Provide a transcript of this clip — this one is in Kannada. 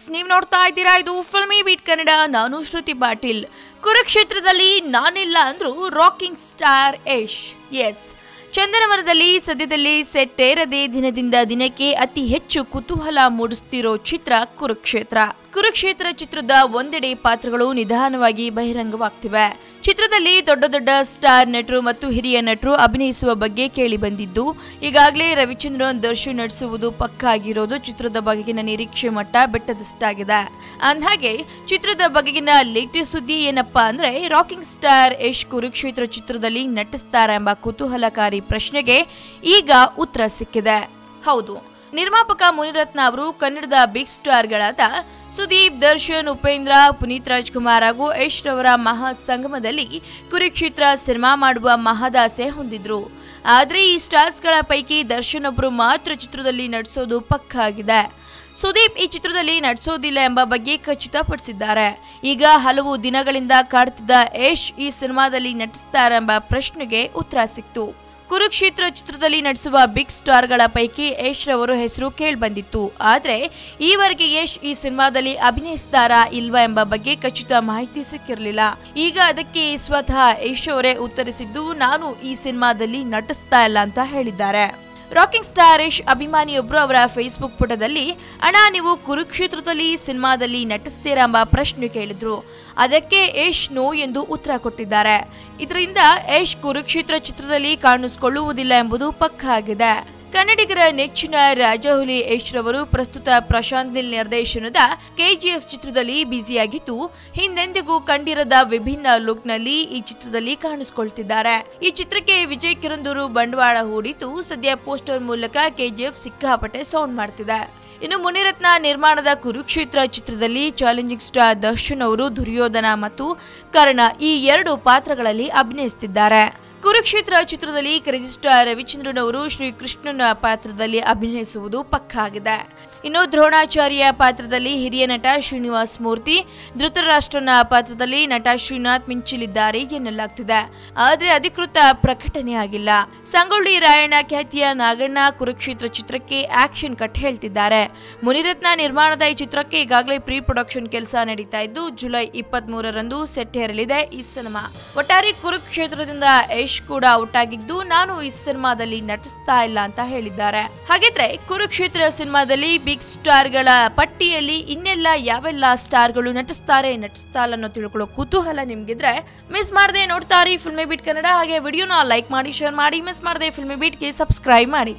ಫ್ರೆಂಡ್ಸ್ ನೀವು ನೋಡ್ತಾ ಇದ್ದೀರಾ? ಇದು ಫಿಲ್ಮಿ ಬೀಟ್ ಕನ್ನಡ, ನಾನು ಶ್ರುತಿ ಪಾಟೀಲ್. ಕುರುಕ್ಷೇತ್ರದಲ್ಲಿ ನಾನಿಲ್ಲ ಅಂದ್ರೂ ರಾಕಿಂಗ್ ಸ್ಟಾರ್ ಯಶ್. ಎಸ್ ಚಂದನವನದಲ್ಲಿ ಸದ್ಯದಲ್ಲಿ ಸೆಟ್ ಏರದೆ ದಿನದಿಂದ ದಿನಕ್ಕೆ ಅತಿ ಹೆಚ್ಚು ಕುತೂಹಲ ಮೂಡಿಸ್ತಿರೋ ಚಿತ್ರ ಕುರುಕ್ಷೇತ್ರ. ಕುರುಕ್ಷೇತ್ರ ಚಿತ್ರದ ಒಂದೆಡೆ ಪಾತ್ರಗಳು ನಿಧಾನವಾಗಿ ಬಹಿರಂಗವಾಗ್ತಿವೆ. ಚಿತ್ರದಲ್ಲಿ ದೊಡ್ಡ ದೊಡ್ಡ ಸ್ಟಾರ್ ನಟರು ಮತ್ತು ಹಿರಿಯ ನಟರು ಅಭಿನಯಿಸುವ ಬಗ್ಗೆ ಕೇಳಿ ಬಂದಿದ್ದು, ಈಗಾಗಲೇ ರವಿಚಂದ್ರನ್ ದರ್ಶನ್ ನಡೆಸುವುದು ಪಕ್ಕ ಆಗಿರೋದು. ಚಿತ್ರದ ಬಗೆಗಿನ ನಿರೀಕ್ಷೆ ಮಟ್ಟ ಬೆಟ್ಟದಷ್ಟಾಗಿದೆ. ಅಂದ್ಹಾಗೆ, ಚಿತ್ರದ ಬಗೆಗಿನ ಲೇಟೆಸ್ಟ್ ಸುದ್ದಿ ಏನಪ್ಪಾ ಅಂದ್ರೆ, ರಾಕಿಂಗ್ ಸ್ಟಾರ್ ಯಶ್ ಕುರುಕ್ಷೇತ್ರ ಚಿತ್ರದಲ್ಲಿ ನಟಿಸ್ತಾರ ಎಂಬ ಕುತೂಹಲಕಾರಿ ಪ್ರಶ್ನೆಗೆ ಈಗ ಉತ್ತರ ಸಿಕ್ಕಿದೆ. ಹೌದು. ನಿರ್ಮಾಪಕ ಮುನಿರತ್ನ ಅವರು ಕನ್ನಡದ ಬಿಗ್ ಸ್ಟಾರ್ಗಳಾದ ಸುದೀಪ್, ದರ್ಶನ್, ಉಪೇಂದ್ರ, ಪುನೀತ್ ರಾಜ್ಕುಮಾರ್ ಹಾಗೂ ಯಶ್ ರವರ ಮಹಾ ಸಂಗಮದಲ್ಲಿ ಕುರುಕ್ಷೇತ್ರ ಸಿನಿಮಾ ಮಾಡುವ ಮಹದಾಸೆ ಹೊಂದಿದ್ರು. ಆದರೆ ಈ ಸ್ಟಾರ್ಸ್ಗಳ ಪೈಕಿ ದರ್ಶನ್ ಒಬ್ಬರು ಮಾತ್ರ ಚಿತ್ರದಲ್ಲಿ ನಟಿಸೋದು ಪಕ್ಕ ಆಗಿದೆ. ಸುದೀಪ್ ಈ ಚಿತ್ರದಲ್ಲಿ ನಟಿಸೋದಿಲ್ಲ ಎಂಬ ಬಗ್ಗೆ ಖಚಿತಪಡಿಸಿದ್ದಾರೆ. ಈಗ ಹಲವು ದಿನಗಳಿಂದ ಕಾಡ್ತಿದ್ದ ಯಶ್ ಈ ಸಿನಿಮಾದಲ್ಲಿ ನಟಿಸ್ತಾರೆಂಬ ಪ್ರಶ್ನೆಗೆ ಉತ್ತರ ಸಿಕ್ತು. ಕುರುಕ್ಷೇತ್ರ ಚಿತ್ರದಲ್ಲಿ ನಟಿಸುವ ಬಿಗ್ ಸ್ಟಾರ್ಗಳ ಪೈಕಿ ಯಶ್ ರವರು ಹೆಸರು ಕೇಳಿಬಂದಿತ್ತು. ಆದರೆ, ಈವರೆಗೆ ಯಶ್ ಈ ಸಿನಿಮಾದಲ್ಲಿ ಅಭಿನಯಿಸ್ತಾರಾ ಇಲ್ವಾ ಎಂಬ ಬಗ್ಗೆ ಖಚಿತ ಮಾಹಿತಿ ಸಿಕ್ಕಿರಲಿಲ್ಲ. ಈಗ ಅದಕ್ಕೆ ಸ್ವತಃ ಯಶ್ ಅವರೇ ಉತ್ತರಿಸಿದ್ದು, ನಾನು ಈ ಸಿನಿಮಾದಲ್ಲಿ ನಟಿಸ್ತಾ ಇಲ್ಲ ಅಂತ ಹೇಳಿದ್ದಾರೆ. ರಾಕಿಂಗ್ ಸ್ಟಾರ್ ಯಶ್ ಅಭಿಮಾನಿಯೊಬ್ಬರು ಅವರ ಫೇಸ್ಬುಕ್ ಪುಟದಲ್ಲಿ, ಅಣ್ಣ, ನೀವು ಕುರುಕ್ಷೇತ್ರದಲ್ಲಿ ಸಿನಿಮಾದಲ್ಲಿ ನಟಿಸ್ತೀರಾ ಎಂಬ ಪ್ರಶ್ನೆ ಕೇಳಿದ್ರು. ಅದಕ್ಕೆ ಯಶ್ ನೋ ಎಂದು ಉತ್ತರ ಕೊಟ್ಟಿದ್ದಾರೆ. ಇದರಿಂದ ಯಶ್ ಕುರುಕ್ಷೇತ್ರ ಚಿತ್ರದಲ್ಲಿ ಕಾಣಿಸಿಕೊಳ್ಳುವುದಿಲ್ಲ ಎಂಬುದು ಪಕ್ಕ ಆಗಿದೆ ಕನ್ನಡಿಗರ ನೆಚ್ಚಿನ ರಾಜಹುಲಿ ಯಶ್ ರವರು ಪ್ರಸ್ತುತ ಪ್ರಶಾಂತ್ ನಿಲ್ ನಿರ್ದೇಶನದ ಕೆಜಿಎಫ್ ಚಿತ್ರದಲ್ಲಿ ಬ್ಯುಸಿಯಾಗಿದ್ದು, ಹಿಂದೆಂದಿಗೂ ಕಂಡಿರದ ವಿಭಿನ್ನ ಲುಕ್ನಲ್ಲಿ ಈ ಚಿತ್ರದಲ್ಲಿ ಕಾಣಿಸಿಕೊಳ್ತಿದ್ದಾರೆ. ಈ ಚಿತ್ರಕ್ಕೆ ವಿಜಯ್ ಕಿರಂದೂರು ಬಂಡವಾಳ ಹೂಡಿದ್ದು, ಸದ್ಯ ಪೋಸ್ಟರ್ ಮೂಲಕ ಕೆಜಿಎಫ್ ಸಿಕ್ಕಾಪಟ್ಟೆ ಸೌಂಡ್ ಮಾಡ್ತಿದೆ. ಇನ್ನು ಮುನಿರತ್ನ ನಿರ್ಮಾಣದ ಕುರುಕ್ಷೇತ್ರ ಚಿತ್ರದಲ್ಲಿ ಚಾಲೆಂಜಿಂಗ್ ಸ್ಟಾರ್ ದರ್ಶನ್ ಅವರು ದುರ್ಯೋಧನ ಮತ್ತು ಕರ್ಣ ಈ ಎರಡು ಪಾತ್ರಗಳಲ್ಲಿ ಅಭಿನಯಿಸುತ್ತಿದ್ದಾರೆ ಕುರುಕ್ಷೇತ್ರ ಚಿತ್ರದಲ್ಲಿ ರಿಜಿಸ್ಟ್ರಾರ್ ಸ್ಟಾರ್ ರವಿಚಂದ್ರನ್ ಅವರು ಶ್ರೀಕೃಷ್ಣನ ಪಾತ್ರದಲ್ಲಿ ಅಭಿನಯಿಸುವುದು ಪಕ್ಕಾಗಿದೆ. ಇನ್ನು ದ್ರೋಣಾಚಾರ್ಯ ಪಾತ್ರದಲ್ಲಿ ಹಿರಿಯ ನಟ ಶ್ರೀನಿವಾಸ್ ಮೂರ್ತಿ, ಧೃತರಾಷ್ಟ್ರನ ಪಾತ್ರದಲ್ಲಿ ನಟ ಶ್ರೀನಾಥ್ ಮಿಂಚಿಲಿದ್ದಾರೆ ಎನ್ನಲಾಗ್ತಿದೆ. ಆದರೆ ಅಧಿಕೃತ ಪ್ರಕಟಣೆ ಆಗಿಲ್ಲ. ಸಂಗೊಳ್ಳಿ ರಾಯಣ್ಣ ಖ್ಯಾತಿಯ ನಾಗಣ್ಣ ಕುರುಕ್ಷೇತ್ರ ಚಿತ್ರಕ್ಕೆ ಆಕ್ಷನ್ ಕಟ್ ಹೇಳ್ತಿದ್ದಾರೆ. ಮುನಿರತ್ನ ನಿರ್ಮಾಣದ ಈ ಚಿತ್ರಕ್ಕೆ ಈಗಾಗಲೇ ಪ್ರೀ ಪ್ರೊಡಕ್ಷನ್ ಕೆಲಸ ನಡೀತಾ ಇದ್ದು, ಜುಲೈ ಇಪ್ಪತ್ತ್ ಮೂರರಂದು ಸೆಟ್ ಹೇರಲಿದೆ ಈ ಸಿನಿಮಾ. ಒಟ್ಟಾರೆ ಕುರುಕ್ಷೇತ್ರದಿಂದ ಯಶ್ ಕೂಡ ಔಟ್ ಆಗಿದ್ದು ನಾನು ಈ ಸಿನಿಮಾದಲ್ಲಿ ನಟಿಸ್ತಾ ಇಲ್ಲ ಅಂತ ಹೇಳಿದ್ದಾರೆ. ಹಾಗಿದ್ರೆ ಕುರುಕ್ಷೇತ್ರ ಸಿನಿಮಾದಲ್ಲಿ ಬಿಗ್ ಸ್ಟಾರ್ಗಳ ಪಟ್ಟಿಯಲ್ಲಿ ಇನ್ನೆಲ್ಲ ಯಾವೆಲ್ಲ ಸ್ಟಾರ್ಗಳು ನಟಿಸ್ತಾರೆ, ನಟಿಸ್ತಾ ಇಲ್ಲ ಅನ್ನೋ ತಿಳ್ಕೊಳ್ಳೋ ಕುತೂಹಲ ನಿಮ್ಗಿದ್ರೆ ಮಿಸ್ ಮಾಡದೆ ನೋಡ್ತಾರೆ ಫಿಲ್ಮಿ ಬೀಟ್ ಕನ್ನಡ ಹಾಗೆ ವಿಡಿಯೋನ ಲೈಕ್ ಮಾಡಿ ಶೇರ್ ಮಾಡಿ ಮಿಸ್ ಮಾಡದೆ ಫಿಲ್ಮಿ ಬೀಟ್ಗೆ ಸಬ್ಸ್ಕ್ರೈಬ್ ಮಾಡಿ.